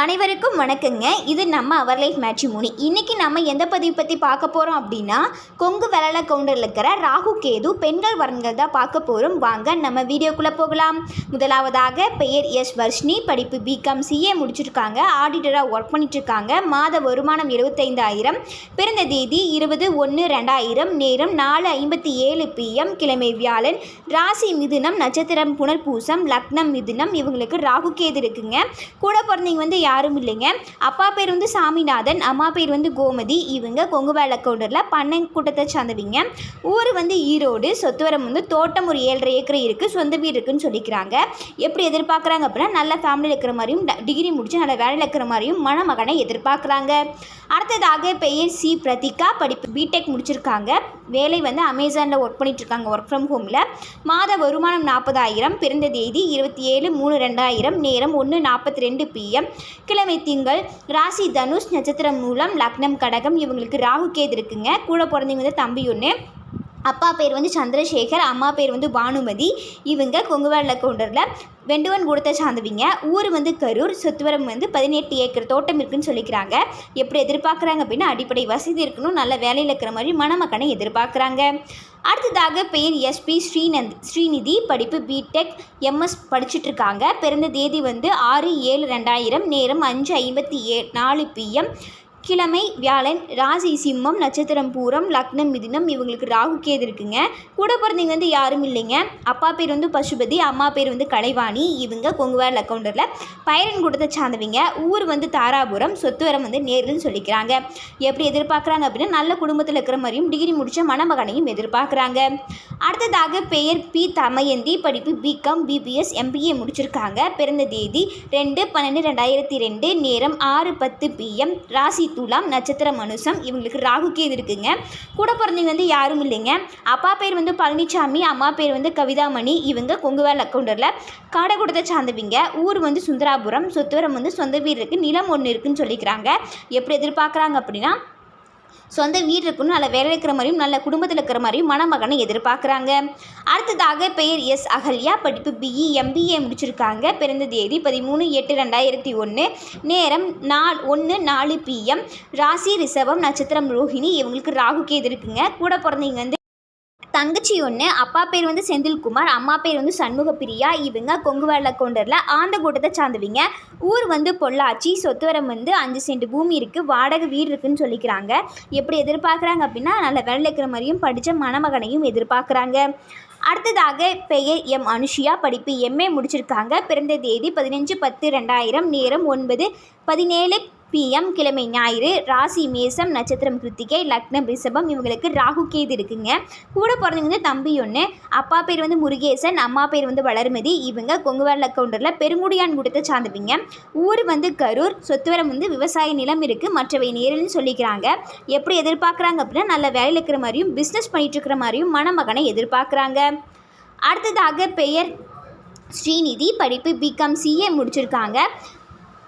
அனைவருக்கும் வணக்கங்க. இது நம்ம அவர் லைஃப் மேட்ரிமோனி இன்றைக்கி நம்ம எந்த பதிவு பற்றி பார்க்க போகிறோம் அப்படின்னா கொங்கு வெள்ளல கவுண்டரில் இருக்கிற ராகு கேது பெண்கள் வரன்கள் தான் பார்க்க போகிறோம் வாங்க நம்ம வீடியோக்குள்ளே போகலாம். முதலாவதாக பெயர் எஸ் வர்ஷினி படிப்பு பிகாம் சிஏ முடிச்சிருக்காங்க. ஆடிட்டராக ஒர்க் பண்ணிட்டுருக்காங்க. மாத வருமானம் இருபத்தைந்தாயிரம் பிறந்த தேதி இருபது ஒன்று ரெண்டாயிரம். நேரம் நாலு ஐம்பத்தி ஏழு பிஎம் கிழமை வியாழன். ராசி மிதுனம் நட்சத்திரம் புனர்பூசம் லக்னம் மிதுனம். இவங்களுக்கு ராகு கேது இருக்குங்க. கூட பிறந்தவங்க வந்து யாரும் இல்லைங்க. அப்பா பேர் வந்து சாமிநாதன் அம்மா பேர் வந்து கோமதி. இவங்க கொங்கு வேலை கவுண்டரில் பண்ணை கூட்டத்தை சார்ந்தவங்க. ஊர் வந்து ஈரோடு சொத்துவரம் வந்து தோட்டம் ஒரு ஏழரை ஏக்கர் இருக்குது சொந்த வீடு இருக்குன்னு சொல்லிக்கிறாங்க. எப்படி எதிர்பார்க்குறாங்க அப்படின்னா நல்ல ஃபேமிலியில் இருக்கிற மாதிரியும் டிகிரி முடித்து நல்ல வேலையில் இருக்கிற மாதிரியும் மணமகனை எதிர்பார்க்குறாங்க. அடுத்ததாக பெயர் சி. பிரதிகா படிப்பு பிடெக் முடிச்சிருக்காங்க. வேலை வந்து அமேசானில் ஒர்க் பண்ணிட்டு இருக்காங்க ஒர்க் ஃப்ரம் ஹோமில் மாத வருமானம் நாற்பதாயிரம் பிறந்த தேதி இருபத்தி ஏழு மூணு ரெண்டாயிரம் நேரம் ஒன்று நாற்பத்தி ரெண்டு பிஎம் கிழமை திங்கள் ராசி தனுஷ் நட்சத்திரம் மூலம் லக்னம் கடகம் இவங்களுக்கு ராகு கேது இருக்குங்க. கூட பிறந்தவங்க வந்து தம்பி ஒன்று அப்பா பேர் வந்து சந்திரசேகர் அம்மா பேர் வந்து பானுமதி. இவங்க கொங்குவேல கவுண்டரில் வெண்டுவன் கூடத்தை சார்ந்தவங்க. ஊர் வந்து கரூர் சொத்துவரம் வந்து பதினெட்டு ஏக்கர் தோட்டம் இருக்குன்னு சொல்லிக்கிறாங்க. எப்படி எதிர்பார்க்குறாங்க அப்படின்னா அடிப்படை வசதி இருக்கணும் நல்ல வேலையில் இருக்கிற மாதிரி மணமக்கனை எதிர்பார்க்குறாங்க. அடுத்ததாக பெயர் எஸ்பி ஸ்ரீநந்த் ஸ்ரீநிதி. படிப்பு பிடெக் எம்எஸ் படிச்சுட்டு இருக்காங்க பிறந்த தேதி வந்து ஆறு ஏழு ரெண்டாயிரம் நேரம் அஞ்சு ஐம்பத்தி ஏ நாலு பிஎம் கிழமை வியாழன் ராசி சிம்மம் நட்சத்திரம் பூரம் லக்னம் மிதினம் இவங்களுக்கு ராகு கேது இருக்குங்க. கூட பிறந்தவங்க வந்து யாரும் இல்லைங்க. அப்பா பேர் வந்து பசுபதி அம்மா பேர் வந்து கலைவாணி. இவங்க கொங்குவேல் அக்கௌண்டரில் பயிரன் கூட்டத்தை சார்ந்தவங்க. ஊர் வந்து தாராபுரம் சொத்துவரம் வந்து நேரில்னு சொல்லிக்கிறாங்க. எப்படி எதிர்பார்க்குறாங்க அப்படின்னா நல்ல குடும்பத்தில் இருக்கிற மாதிரியும் டிகிரி முடித்த மணமகனையும் எதிர்பார்க்குறாங்க. அடுத்ததாக பெயர் பி. தமயந்தி படிப்பு பிகாம் பிபிஎஸ் எம்பிஏ முடிச்சிருக்காங்க. பிறந்த தேதி ரெண்டு பன்னெண்டு ரெண்டாயிரத்தி ரெண்டு நேரம் ஆறு பத்து பிஎம் ராசி துலாம் நட்சத்திரம் மனுஷம் இவங்களுக்கு ராகு கேது இருக்குங்க. கூட பிறந்தவங்க வந்து யாரும் இல்லைங்க. அப்பா பேர் வந்து பழனிசாமி அம்மா பேர் வந்து கவிதாமணி இவங்க கொங்குவேல் அக்கௌண்டரில் காடகுடத்தை சார்ந்தவங்க ஊர் வந்து சுந்தராபுரம் சொத்துவரம் வந்து சொந்த வீடு இருக்குது நிலம் ஒன்று இருக்குன்னு சொல்லிக்கிறாங்க. எப்படி எதிர்பார்க்குறாங்க அப்படின்னா சொந்த வீடு இருக்கணும் நல்ல வேலை இருக்கிற மாதிரியும் நல்ல குடும்பத்தில் இருக்கிற மாதிரியும் மணமகனை எதிர்பார்க்குறாங்க. அடுத்ததாக பெயர் எஸ் அகல்யா. படிப்பு பிஇ எம்பிஏ முடிச்சிருக்காங்க. பிறந்த தேதி பதிமூணு எட்டு ரெண்டாயிரத்தி ஒன்று நேரம் நாலு ஒன்று நாலு பிஎம் ராசி ரிஷபம் நட்சத்திரம் ரோஹிணி இவங்களுக்கு ராகு கேது இருக்குங்க. கூட பிறந்தவங்க வந்து தங்கச்சி ஒன்று அப்பா பேர் வந்து செந்தில்குமார் அம்மா பேர் வந்து சண்முகப்பிரியா இவங்க கொங்குவேல கொண்டரில். ஆந்த கூட்டத்தை சார்ந்தவங்க. ஊர் வந்து பொள்ளாச்சி சொத்துவரம் வந்து அஞ்சு சென்ட் பூமி இருக்குது வாடகை வீடு இருக்குன்னு சொல்லிக்கிறாங்க. எப்படி எதிர்பார்க்குறாங்க அப்படின்னா நல்ல வேலை இருக்கிற மாதிரியும் படித்த மணமகனையும் எதிர்பார்க்குறாங்க. அடுத்ததாக பெயர் எம். அனுஷியா படிப்பு எம்ஏ முடிச்சிருக்காங்க. பிறந்த தேதி பதினஞ்சு பத்து ரெண்டாயிரம் நேரம் ஒன்பது பதினேழு பிஎம் கிழமை ஞாயிறு ராசி மேசம் நட்சத்திரம் கிருத்திகை லக்னம் ரிஷபம் இவங்களுக்கு ராகு கேது இருக்குங்க. கூட பிறந்தவங்க வந்து தம்பி ஒன்று அப்பா பேர் வந்து முருகேசன் அம்மா பேர் வந்து வளர்மதி. இவங்க கொங்குவேல கவுண்டரில் பெருங்குடியான் கூட்டத்தை சார்ந்தவங்க ஊர் வந்து கரூர் சொத்துவரம் வந்து விவசாய நிலம் இருக்குது மற்றவை நேரில்னு சொல்லிக்கிறாங்க. எப்படி எதிர்பார்க்குறாங்க அப்படின்னா நல்ல வேலையில் இருக்கிற மாதிரியும் பிஸ்னஸ் பண்ணிட்டு இருக்கிற மாதிரியும் மணமகனை எதிர்பார்க்குறாங்க. அடுத்ததாக பெயர் ஸ்ரீநிதி படிப்பு பிகாம் சிஏ முடிச்சிருக்காங்க.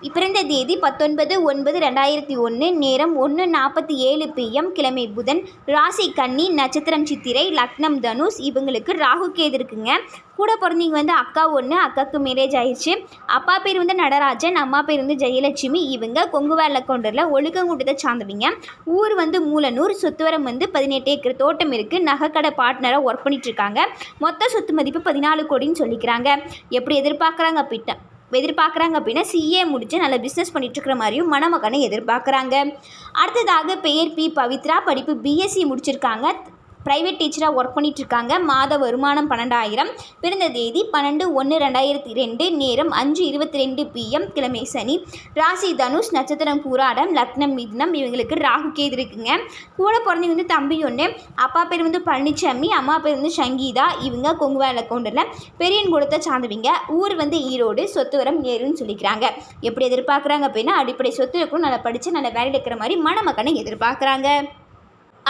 பிறந்த தேதி பத்தொன்பது ஒன்பது ரெண்டாயிரத்தி ஒன்று நேரம் ஒன்று நாற்பத்தி ஏழு பிஎம் கிழமை புதன். ராசி கன்னி நட்சத்திரம் சித்திரை லக்னம் தனுஷ் இவங்களுக்கு ராகு கேது இருக்குங்க. கூட பிறந்தவங்க வந்து அக்கா ஒன்று அக்காவுக்கு மேரேஜ் ஆயிடுச்சு. அப்பா பேர் வந்து நடராஜன் அம்மா பேர் வந்து ஜெயலட்சுமி. இவங்க கொங்குவேல கவுண்டரில் ஒழுக்கங்கூட்டத்தை சார்ந்தவங்க. ஊர் வந்து மூலனூர் சொத்துவரம் வந்து பதினெட்டு ஏக்கர் தோட்டம் இருக்குது நகைக்கடை பார்ட்னராக ஒர்க் பண்ணிட்டு இருக்காங்க. மொத்த சொத்து மதிப்பு பதினாலு கோடின்னு சொல்லிக்கிறாங்க. எப்படி எதிர்பார்க்குறாங்க? பிட்ட எதிர்பார்க்குறாங்க அப்படின்னா சிஏ முடித்து நல்ல பிஸ்னஸ் பண்ணிட்டுருக்கிற மாதிரியும் மணமகனை எதிர்பார்க்குறாங்க. அடுத்ததாக பெயர் பி பவித்ரா படிப்பு பிஎஸ்சி முடிச்சிருக்காங்க. ப்ரைவேட் டீச்சராக ஒர்க் பண்ணிகிட்ருக்காங்க மாத வருமானம் பன்னெண்டாயிரம். பிறந்த தேதி பன்னெண்டு ஒன்று ரெண்டாயிரத்தி ரெண்டு. நேரம் அஞ்சு இருபத்தி ரெண்டு பிஎம் கிழமை சனி. ராசி தனுஷ் நட்சத்திரம் பூராடம் லக்னம் மிதுனம் இவங்களுக்கு ராகு கேது இருக்குங்க. கூட பிறந்தவங்க வந்து தம்பி ஒன்று அப்பா பேர் வந்து பழனிசாமி அம்மா பேர் வந்து சங்கீதா இவங்க கொங்குவேல் அக்கௌண்டரில் பெரியன் குளத்தை சார்ந்தவங்க. ஊர் வந்து ஈரோடு சொத்து வரம் நேருன்னு சொல்லிக்கிறாங்க. எப்படி எதிர்பார்க்குறாங்க அப்படின்னா அடிப்படை சொத்து இருக்கணும் நல்லா படித்து நல்ல வேலை இருக்கிற மாதிரி மணமக்கனை எதிர்பார்க்குறாங்க.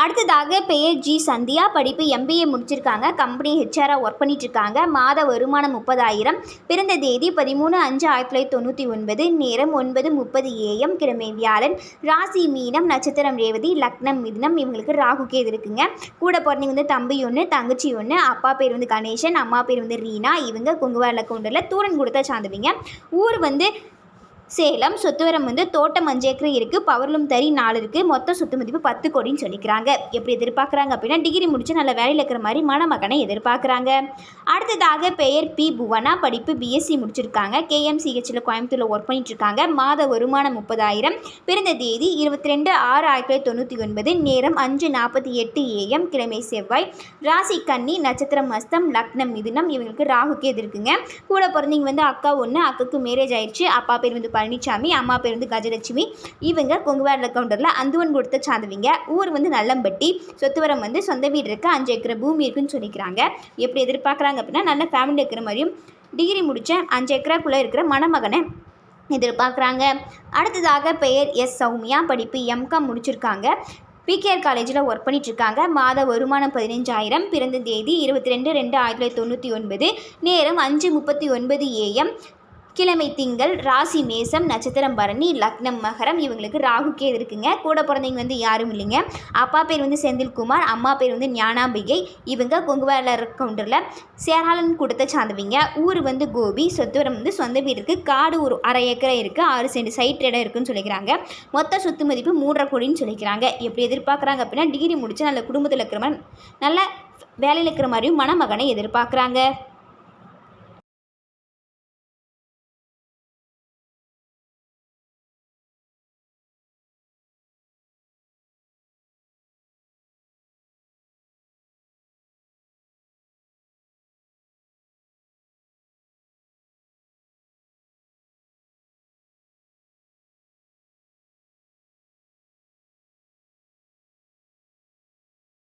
அடுத்ததாக பெயர் ஜி சந்தியா. படிப்பு எம்பிஏ முடிச்சிருக்காங்க. கம்பெனி ஹெச்ஆராக ஒர்க் பண்ணிட்டுருக்காங்க. மாத வருமானம் முப்பதாயிரம். பிறந்த தேதி பதிமூணு அஞ்சு ஆயிரத்தி தொள்ளாயிரத்தி தொண்ணூற்றி ஒன்பது. நேரம் ஒன்பது முப்பது ஏஎம் கிழமை வியாழன். ராசி மீனம் நட்சத்திரம் ரேவதி லக்னம் மிதினம். இவங்களுக்கு ராகு கேது இருக்குங்க. கூட பிறந்தவங்க வந்து தம்பி ஒன்று தங்கச்சி ஒன்று அப்பா பேர் வந்து கணேசன் அம்மா பேர் வந்து ரீனா. இவங்க கொங்குவேல கவுண்டரில் தூரன் கொடுத்தா சார்ந்தவங்க ஊர் வந்து சேலம் சொத்துவரம் வந்து தோட்டம் அஞ்சு ஏக்கர் இருக்குது பவர்லூம் தறி நாலு இருக்குது மொத்த சொத்து மதிப்பு பத்து கோடின்னு சொல்லிக்கிறாங்க. எப்படி எதிர்பார்க்குறாங்க அப்படின்னா டிகிரி முடிச்சு நல்ல வேலையில் இருக்கிற மாதிரி மணமகனை எதிர்பார்க்குறாங்க. அடுத்ததாக பெயர் பி. புவனா படிப்பு பிஎஸ்சி முடிச்சிருக்காங்க. கேஎம்சிஹெச்சில் கோயம்புத்தூரில் ஒர்க் பண்ணிட்டு இருக்காங்க. மாத வருமானம் முப்பதாயிரம். பிறந்த தேதி இருபத்தி ரெண்டு ஆறு ஆயிரத்தி தொள்ளாயிரத்தி தொண்ணூற்றி ஒன்பது. நேரம் அஞ்சு நாற்பத்தி எட்டு ஏஎம் கிழமை செவ்வாய். ராசி கன்னி நட்சத்திரம் மஸ்தம் லக்னம் மிதுனம் இவங்களுக்கு ராகுக்கு எதிர்க்குங்க. இருக்குங்க கூட பிறந்தவங்க வந்து அக்கா ஒன்று அக்காவுக்கு மேரேஜ் ஆயிடுச்சு. அப்பா பேர் வந்து பழனிசாமி அம்மா பேர் வந்து கஜலட்சுமி. இவங்க கொங்குவாரில் கவுண்டரில் அந்துவன் கொடுத்த சார்ந்தவங்க ஊர் வந்து நல்லம்பட்டி. சொத்துவரம் வந்து சொந்த வீடு இருக்குது அஞ்சு ஏக்கர் பூமி இருக்குன்னு சொல்லிக்கிறாங்க. எப்படி எதிர்பார்க்குறாங்க அப்படின்னா நல்ல ஃபேமிலி இருக்கிற மாதிரியும் டிகிரி முடித்த அஞ்சு ஏக்கராக்குள்ளே இருக்கிற மணமகனை எதிர்பார்க்குறாங்க. அடுத்ததாக பெயர் எஸ். சௌமியா. படிப்பு எம்காம் முடிச்சிருக்காங்க. பிகேஆர் காலேஜில் ஒர்க் பண்ணிட்டுருக்காங்க மாத வருமானம் பதினஞ்சாயிரம். பிறந்த தேதி இருபத்தி ரெண்டு ரெண்டு ஆயிரத்தி தொள்ளாயிரத்தி தொண்ணூற்றி ஒன்பது. நேரம் அஞ்சு முப்பத்தி ஒன்பது ஏஎம் கிழமை திங்கள் ராசி மேசம் நட்சத்திரம் பரணி லக்னம் மகரம் இவங்களுக்கு ராகுக்கே இருக்குங்க. கூட பிறந்தவங்க வந்து யாரும் இல்லைங்க. அப்பா பேர் வந்து செந்தில்குமார் அம்மா பேர் வந்து ஞானாம்பிகை. இவங்க கொங்குவாளர் கவுண்டரில் சேராளன் கூட்டத்தை சார்ந்தவங்க. ஊர் வந்து கோபி சொத்துவரம் வந்து சொந்த வீடு இருக்குது காடு ஒரு அரை ஏக்கரை இருக்குது ஆறு சென்ட் சைட் இடம் இருக்குன்னு சொல்லிக்கிறாங்க. மொத்த சொத்து மதிப்பு மூன்றரை கோடின்னு சொல்லிக்கிறாங்க. எப்படி எதிர்பார்க்குறாங்க அப்படின்னா டிகிரி முடிச்சு நல்ல குடும்பத்தில் இருக்கிற மாதிரி நல்ல வேலையில் இருக்கிற மாதிரியும் மணமகனை எதிர்பார்க்குறாங்க.